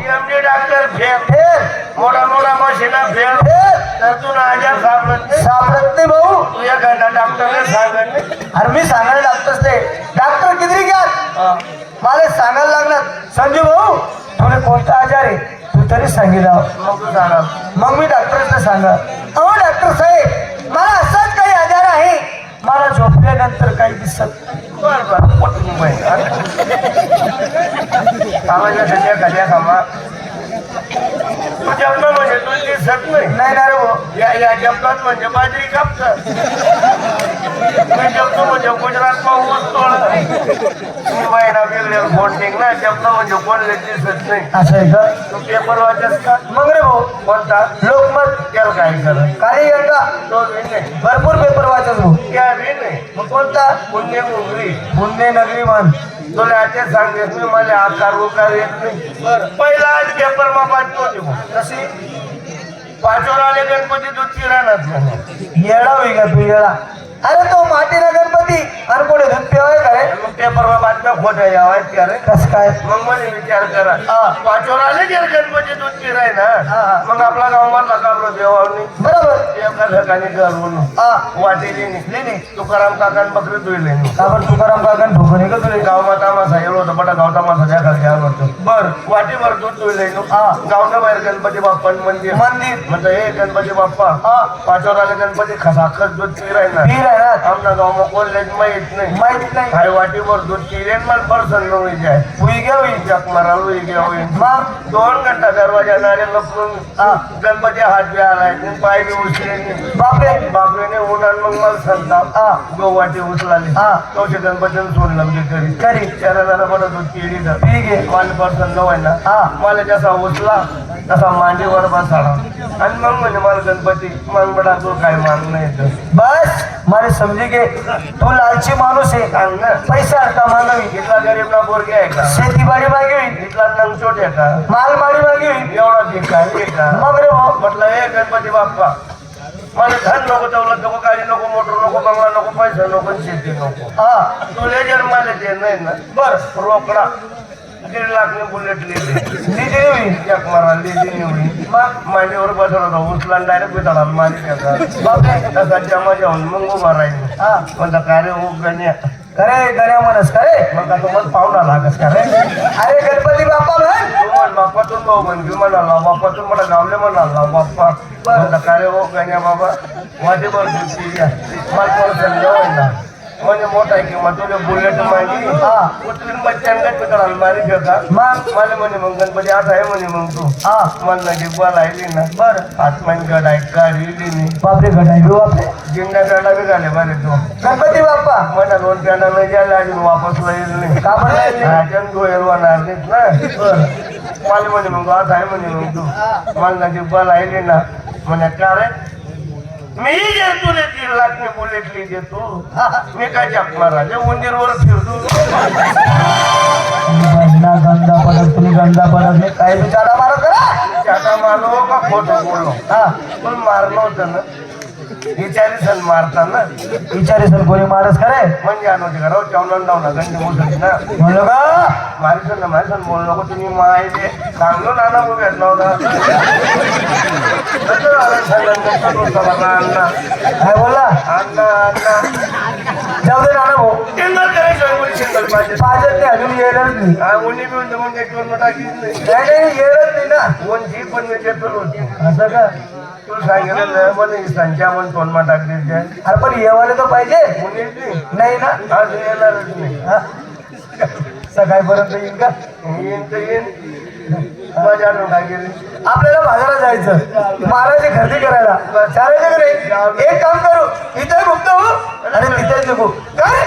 Doctor fail. Fail. मोठा मोठा मशीना फेल. फेल. तर तू आजार सापडत. नाही. सापडत नाही भाऊ. तू एखादा डॉक्टरने सांगत नाही. अरे मी सांगायला लागतोच डॉक्टर किती घ्या. मला सांगायला लागणार. संजू भाऊ तुला कोणता आजार आहे? तू तरी सांगितलं मग तू सांगा. मग मी डॉक्टरला सांगा. अहो डॉक्टर साहेब मला असाच काही आजार आहे. मला झोपल्यानंतर काही दिसत नाही. बर बर. कामा जमलं म्हणजे तू दिसत नाही. नाही ना रे भाऊ. या या जमतात म्हणजे बाजरी कापतात मी जमतो म्हणजे गुजरात पाऊस तोड महिना वेगळे फोन निघणार जमलं म्हणजे कोणले दिसत नाही. असं आहे का? तू पेपर वाचस का? मग रे भाऊ. कोणता? लोकमत. त्याला काय काली गंगा तो बी नाही. भरपूर पेपर वाचत भाऊ. त्या बी नाही. मग कोणता? पुण्य पुण्य नगरी म्हण तुला ते सांगते मी मला आकार उकार येत नाही. पहिला पेपर मा पाठवतो होती कशी? पाचवर आले गणपती तू राहणार येडा होई का तू येडा? अरे तो मातीना गणपती. अरे कोणी दूध पिवाय का रे मग पेपर मा बातम्या खोट्या यावाय त्या रे कस काय? मग मला विचार करा. पाचवर आले जर गणपती दूध पिराय ना. मग आपला गाव मधला काबरो देवावणी? बरोबर. एका ठिकाणी हा. वाटेली निघली तुकाराम काकान बकरी तुळले आपण तुकाराम काकांनी ठोकणे का तुले गाव मा तामासा येलो होता बटा गाव तामासा त्या घ्यायला होतो. बर. वाटीभर दूध हा. गावनं बाहेर गणपती बाप्पा मंदिर. मंदिर. म्हणलं हे गणपती बाप्पा पाचवर आले गणपती खसाखस दूध पिराय ना? ना? आमच्या गाव कोण माहीत नाही. माहीत नाही. काही वाटीवर दूध पिरेन मला पर्सन होई जाय हुई घ्या हुई जग मग दोन घंटा दरवाजा नारे लपून गणपती हात बी आलाय पाय बी उचले बापरे बापरेने उन्हान मग मला संताप। हा गो वाटी उचलाली हा. तवशे गणपतीने सोडलं म्हणजे करी। करी त्याला जरा बरं दूध ठीक आहे हा मला जसा उचला तसा मांडीवर बसाडा. आणि मग म्हणजे मला गणपती मग बडा तू काय मागणं येतं? बस मला समजी घे तू लालची माणूस आहे. ना पैसा हरता मानवी इथला गरीब ना पोरगी आहे का? शेतीबाडी मागे होईल इथला नंगचोट आहे का? मालमाडी मागे होईल एवढा भिकारी आहे का? मग रे भाऊ. म्हटलं हे गणपती बाप्पा मला धन नको दौलत नको गाडी नको मोटर नको बंगला नको पैसा नको शेती नको. हा. तुले जर मला ते नाही ना. बर. रोकडा. दीड लाखने बुलेट लिहिली. होईल एक मारा लिहिली निवडी मग मांडीवर बसवला होता. उचला डायरेक्ट बिताडा मारी त्याचा. बापरे तसा जमा जाऊन मग उभा राहील. हा म्हणता काय रे हो गण्या. करे गण्या म्हणस रे मग आता मग पाहुणा लागस का रे अरे गणपती बाप्पा म्हण. बाप्पातून भाऊ म्हणाला बाप्पातून मला गावले म्हणाला बाप्पा. म्हणता काय रे हो, गण्या बाबा माझे बरं दुसरी ना म्हणजे मोठा आहे किंवा तुझे बुलेट मागली हा. उचलून बच्चांना तिकडे मारी का मग मला म्हणे मग गणपती आता आहे म्हणे मग तू. हा. मला डिब्बा राहिली ना बर. आत्मान गड आहे गाडी नाही बापरे गणाई बी बापरे. जिंदा पेंडा बी झाले बरे तू. गणपती बाप्पा. मला दोन पेंडा नाही गेला अजून वापस येईल नाही का बरं? राजन गोयल होणार नाहीत ना. मला म्हणे मग आता आहे म्हणे मग तू. मला डिब्बा राहिली ना म्हणे का रे? मी जे तुले दीड लाख मी बुलेटली देतो मी काय जपणार राजे उंदीरवर फिरतो गंदा गंदा पडत तुम्ही गंदा पडत नाही. काय बिचारा मारा करा चाटा मारलो का खोटं बोललो हा. पण मारलं होतं ना. विचारी सण मारताना विचारे सर कोणी मारस करे म्हणजे आणवते का राव चवणार लावला गंज मोठी ना म्हणलं का मारी सण ना मारी सण बोलू नको तुम्ही माय दे चांगलो नाना उभे भेटला होता कसं झालं सगळं कसं होतं बाबा अण्णा काय बोलला अण्णा अण्णा जाऊ दे नाना भाऊ सिंगल करायचं बोल सिंगल पाहिजे पाजत नाही अजून येणार नाही हा उन्ही बिऊन तर मग एक टाकीच नाही नाही नाही येणार नाही ना उंची पण मी पेपर असं का? तू सांगितलं मला संख्या म्हणून तोंडमा टाकली अरे पण येवाले तर पाहिजे. उन्हीच नाही. ना. आज येणारच नाही. हा? सकाळपर्यंत येईल का? येईन तर येईन. माझ्या आणून काय गेली आपल्याला बाजारात जायचं. महाराजी खरेदी करायला. चालायचं का नाही एक काम करू. इथे गुप्त हो? आणि तिथे नको काय?